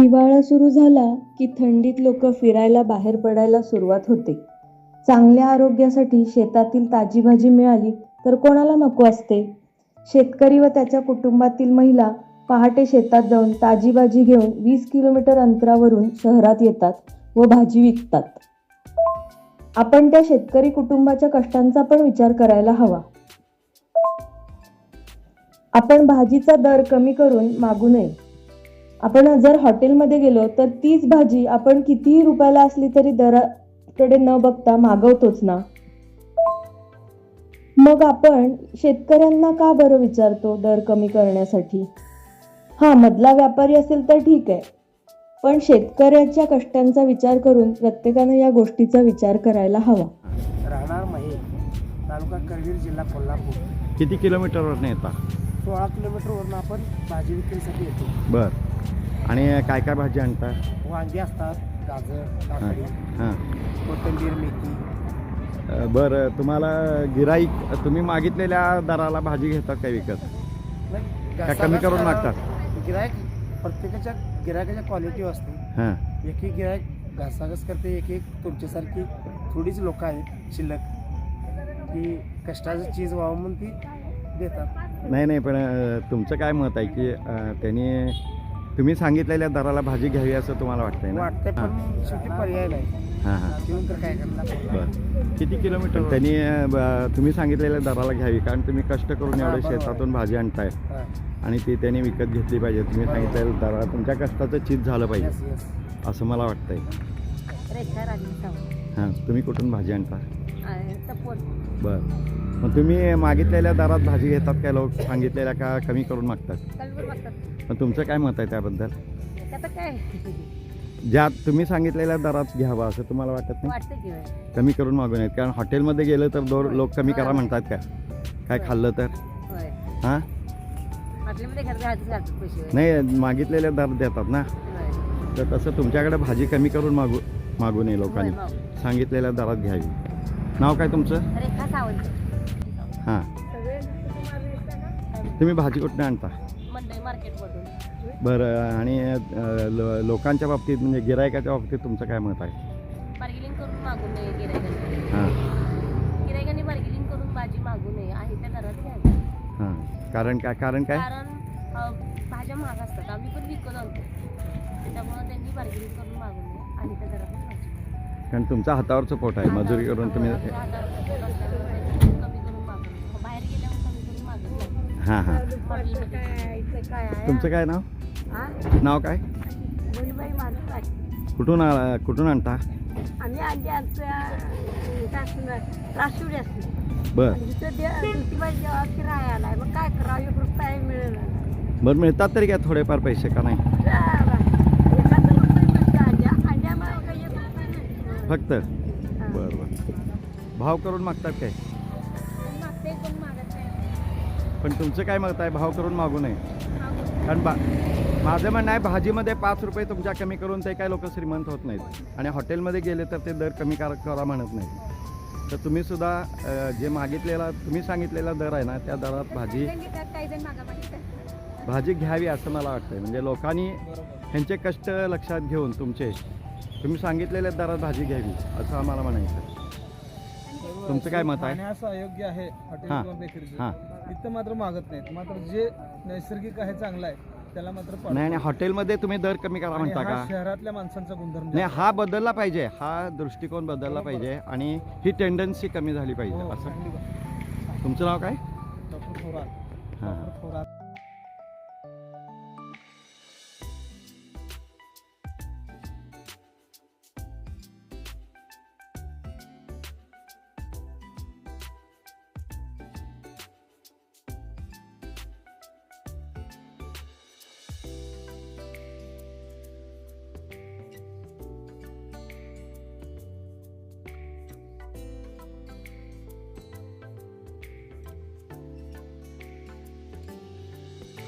हिवाळा सुरू झाला की थंडीत लोक फिरायला बाहेर पडायला सुरुवात होते. चांगल्या आरोग्यासाठी शेतातील ताजी भाजी मिळाली तर कोणाला नको असते. शेतकरी व त्याच्या कुटुंबातील महिला पहाटे शेतात जाऊन ताजी भाजी घेऊन वीस किलोमीटर अंतरावरून शहरात येतात व भाजी विकतात. आपण त्या शेतकरी कुटुंबाच्या कष्टांचा पण विचार करायला हवा. आपण भाजीचा दर कमी करून मागू नये. आपण जर हॉटेलमध्ये गेलो तर तीच भाजी आपण कितीही रुपयाला असली तरी दराकडे न बघता मागवतोच ना. मग आपण शेतकऱ्यांना का बरं विचारतो दर कमी करण्यासाठी? हा मधला व्यापारी असेल तर ठीक आहे. पण शेतकऱ्याच्या कष्टांचा विचार करून प्रत्येकानं या गोष्टीचा विचार करायला हवा. राहणार महे तालुका करवीर जिल्हा कोल्हापूर. किती किलोमीटरवरनं येता सोळा किलोमीटरवरून आपण भाजी विक्रीसाठी येतो. बर. आणि काय काय भाजी आणता? वांगी असतात गाजर काकडी हां कोथिंबीर मेथी. बरं तुम्हाला गिराईक तुम्ही मागितलेल्या दराला भाजी घेतात काय विकत? का कमी करून मागतात? गिरायक प्रत्येकाच्या गिरायकाच्या क्वालिटी असते हां. एक एक गिरायक घासाघास करते एक एक तुमच्यासारखी थोडीच लोक आहेत शिल्लक. की कष्टाचं चीज व्हावं म्हणून ती देतात. नाही नाही पण तुमचं काय मत आहे की त्यांनी तुम्ही सांगितलेल्या दराला भाजी घ्यावी असं तुम्हाला वाटतंय ना? वाटतंय पण शेवटी पर्याय नाही. हां हां. देऊन तर काय करणार? बरं. किती किलोमीटर त्यांनी अ, ब- तुम्ही सांगितलेल्या दराला घ्यावी कारण तुम्ही कष्ट करून हां, एवढे बरोबर. शेतातून भाजी आणताय. हा. आणि ती त्यांनी विकत घेतली पाहिजे. तुम्ही सांगितलेल्या दराला तुमच्या कष्टाचं चीज झालं पाहिजे. Yes, yes. असं मला वाटतंय. रेखा सावंत हां तुम्ही कुठून भाजी आणता? आहे बरं. मग तुम्ही मागितलेल्या दरात भाजी घेतात काय लोक सांगितलेल्या का? कमी करून मागतात. पण तुमचं काय मत आहे त्याबद्दल? काय? ज्या तुम्ही सांगितलेल्या दरात घ्यावा असं तुम्हाला वाटत नाही. कमी करून मागू नयेत. कारण हॉटेलमध्ये गेलं तर दोर लोक कमी करा म्हणतात काय काय खाल्लं तर? हां. नाही मागितलेले दर देतात ना. तर तसं तुमच्याकडे भाजी कमी करून मागू मागू नये लोकांनी. सांगितलेल्या दरात घ्यावी. नाव काय तुमचं? रेखा सावंत. हां. तुम्ही भाजी कुठनं आणता? बरं आणि लो- लोकांच्या बाबतीत म्हणजे गिरायकाच्या बाबतीत तुमचं काय मत आहे? बार्गेनिंग करून मागू नये गिरायकाने हां. गिरायकाने करून भाजी मागू नये आहे त्या दरात घ्यावी हां. कारण काय कारण काय? कारण अ, भाज्या महाग असतात. आम्ही पण विकत आणतो. त्यामुळे त्यांनी बार्गेनिंग करून मागू नये आहे त्या दरात घ्यावी. कारण तुमचं हातावरचं पोट आहे. मजुरी करून तुम्ही आमच्या हां हां. तुमचं काय नाव? नाव काय? मुलीबाई. कुठून आ- कुठून आणता? आम्ही आधी आमच्या राष्ट्रीय असतो बरं. इथं ज्योतिबाई जेव्हा किराया आलाय मग काय करावं? एक रुपया मिळेल बरं मिळतात तरी काय थोडेफार पैसे का नाही. फक्त बरं बरं. भाव करून मागतात काय? पण तुमचं काय मत आहे? भाव करून मागू नये. कारण बा माझं म्हणणं आहे भाजीमध्ये पाच रुपये तुमच्या कमी करून ते काय लोक श्रीमंत होत नाहीत. आणि हॉटेलमध्ये गेले तर ते दर कमी करा करा म्हणत नाहीत. तर तुम्ही सुद्धा अ, जे मागितलेला तुम्ही सांगितलेला दर आहे ना त्या दरात भाजी भाजी घ्यावी असं मला वाटतं म्हणजे लोकांनी ह्यांचे कष्ट लक्षात घेऊन तुमचे तुम्ही सांगितलेल्या दरात भाजी घ्यावी असं आम्हाला म्हणायचं तुमचं काय मत आहे? खाण्यास अयोग्य आहे हॉटेल हां. बेकरीचं. इथं मात्र मागत नाहीत. मात्र जे नैसर्गिक आहे चांगलं आहे त्याला मात्र. नाही नाही हॉटेलमध्ये तुम्ही दर कमी करा आणि म्हणता हा का? शहरातल्या माणसांचा गुणधर्म नाही हा बदलला पाहिजे. हा दृष्टिकोन बदलला पाहिजे आणि ही टेंडन्सी कमी झाली पाहिजे. हो, असं. चांगली गोष्ट. तुमचं नाव काय? डॉक्टर थोरात. हां. डॉक्टर थोरात.